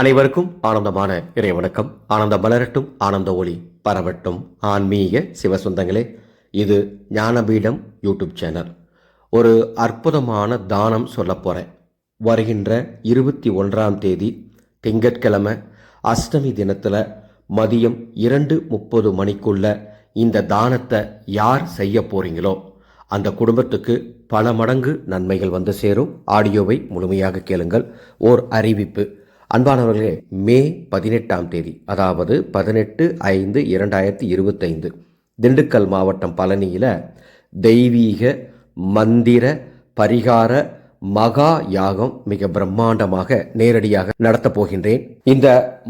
அனைவருக்கும் ஆனந்தமான இறை வணக்கம். ஆனந்தம் மலரட்டும் ஆனந்த ஒளி பரவட்டும். ஆன்மீக சிவசொந்தங்களே இது ஞானபீடம் யூடியூப் சேனல். ஒரு அற்புதமான தானம் சொல்ல போகிறேன் வருகின்ற இருபத்தி ஒன்றாம் தேதி திங்கட்கிழமை அஷ்டமி தினத்தில் மதியம் இரண்டு முப்பது மணிக்குள்ள இந்த தானத்தை யார் செய்ய போறீங்களோ அந்த குடும்பத்துக்கு பல மடங்கு நன்மைகள் வந்து சேரும். ஆடியோவை முழுமையாக கேளுங்கள். ஓர் அறிவிப்பு. அன்பானவர்களே மே பதினெட்டாம் தேதி அதாவது பதினெட்டு ஐந்து இரண்டாயிரத்தி இருபத்தைந்து திண்டுக்கல் மாவட்டம் பழனியில் தெய்வீக மந்திர பரிகார மகா யாகம் மிக பிரம்மாண்டமாக நேரடியாக நடத்தப் போகின்றேன். இந்த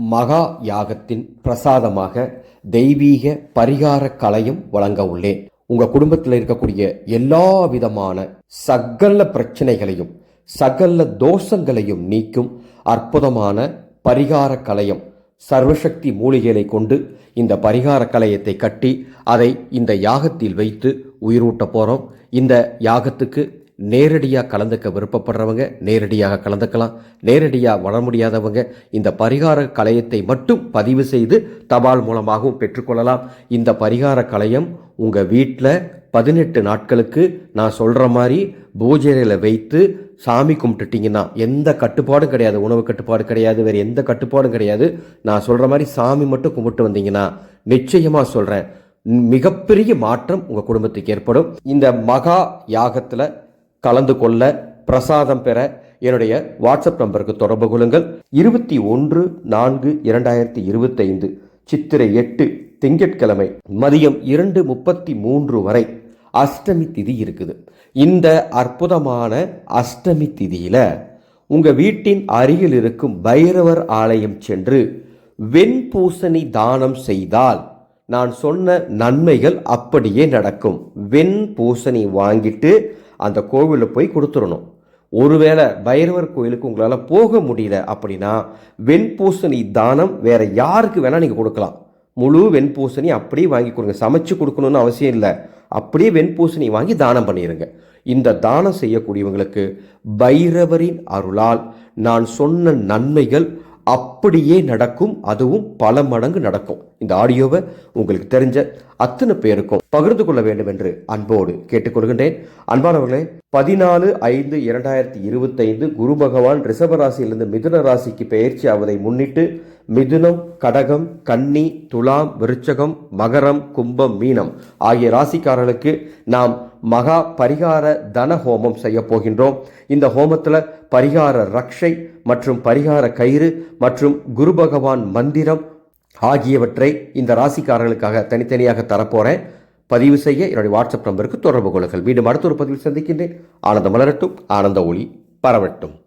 மகா யாகத்தின் பிரசாதமாக தெய்வீக பரிகார கலையும் வழங்க உள்ளேன். உங்க குடும்பத்தில் இருக்கக்கூடிய எல்லா விதமான சகல பிரச்சனைகளையும் சகல தோஷங்களையும் நீக்கும் அற்புதமான பரிகார கலையம் சர்வசக்தி மூலிகைகளை கொண்டு இந்த பரிகார கலையத்தை கட்டி அதை இந்த யாகத்தில் வைத்து உயிரூட்ட போகிறோம் இந்த யாகத்துக்கு நேரடியாக கலந்துக்க விருப்பப்படுறவங்க நேரடியாக கலந்துக்கலாம். நேரடியாக வர முடியாதவங்க இந்த பரிகார கலையத்தை மட்டும் பதிவு செய்து தபால் மூலமாகவும் பெற்றுக்கொள்ளலாம். இந்த பரிகார கலையம் உங்கள் வீட்டில் பதினெட்டு நாட்களுக்கு நான் சொல்கிற மாதிரி பூஜையில் வைத்து சாமி கும்பிட்டுட்டிங்கன்னா எந்த கட்டுப்பாடும் கிடையாது உணவு கட்டுப்பாடு கிடையாது வேறு எந்த கட்டுப்பாடும் கிடையாது. நான் சொல்கிற மாதிரி சாமி மட்டும் கும்பிட்டு வந்தீங்கன்னா நிச்சயமாக சொல்கிறேன் மிகப்பெரிய மாற்றம் உங்கள் குடும்பத்துக்கு ஏற்படும். இந்த மகா யாகத்தில் கலந்து கொள்ள பிரசாதம் பெற என்னுடைய வாட்ஸ்அப் நம்பருக்கு தொடர்பு கொள்ளுங்கள். இருபத்தி ஒன்று நான்கு இரண்டாயிரத்தி இருபத்தைந்து சித்திரை எட்டு திங்கட்கிழமை மதியம் இரண்டு முப்பத்தி மூன்று வரை அஷ்டமி திதி இருக்குது. இந்த அற்புதமான அஷ்டமி திதியில் உங்கள் வீட்டின் அருகில் இருக்கும் பைரவர் ஆலயம் சென்று வெண்பூசணி தானம் செய்தால் நான் சொன்ன நன்மைகள் அப்படியே நடக்கும். வெண் பூசணி வாங்கிட்டு அந்த கோவிலில் போய் கொடுத்துடணும் ஒருவேளை பைரவர் கோயிலுக்கு உங்களால் போக முடியல அப்படின்னா வெண்பூசணி தானம் வேறு யாருக்கு வேணால் நீங்கள் கொடுக்கலாம். முழு வெண்பூசணி அப்படியே வாங்கி கொடுங்க. சமைச்சு கொடுக்கணும்னு அவசியம் இல்லை. அப்படியே வெண்பூசணி வாங்கி தானம் பண்ணிடுங்க இந்த தானம் செய்யக்கூடியவங்களுக்கு பைரவரின் அருளால் நான் சொன்ன நன்மைகள் அப்படியே நடக்கும். அதுவும் பல மடங்கு நடக்கும். இந்த ஆடியோவை உங்களுக்கு தெரிஞ்ச அத்தனை பேருக்கும் பகிர்ந்து கொள்ள வேண்டும் என்று அன்போடு கேட்டுக்கொள்கின்றேன். அன்பானவர்களே பதினாலு ஐந்து இரண்டாயிரத்தி இருபத்தைந்து குரு பகவான் ரிஷபராசியிலிருந்து மிதுன ராசிக்கு பெயர்ச்சி ஆவதை முன்னிட்டு மிதுனம் கடகம் கன்னி துலாம் விருச்சகம் மகரம் கும்பம் மீனம் ஆகிய ராசிக்காரர்களுக்கு நாம் மகா பரிகார தன ஹோமம் செய்ய போகின்றோம். இந்த ஹோமத்தில் பரிகார ரக்ஷை மற்றும் பரிகார கயிறு மற்றும் குரு பகவான் மந்திரம் ஆகியவற்றை இந்த ராசிக்காரர்களுக்காக தனித்தனியாக தரப்போகிறேன் பதிவு செய்ய என்னுடைய வாட்ஸ்அப் நம்பருக்கு தொடர்பு கொள்ளுங்கள். மீண்டும் அடுத்த ஒரு பதிவில் சந்திக்கின்றேன். ஆனந்த மலரட்டும். ஆனந்த ஒளி பரவட்டும்.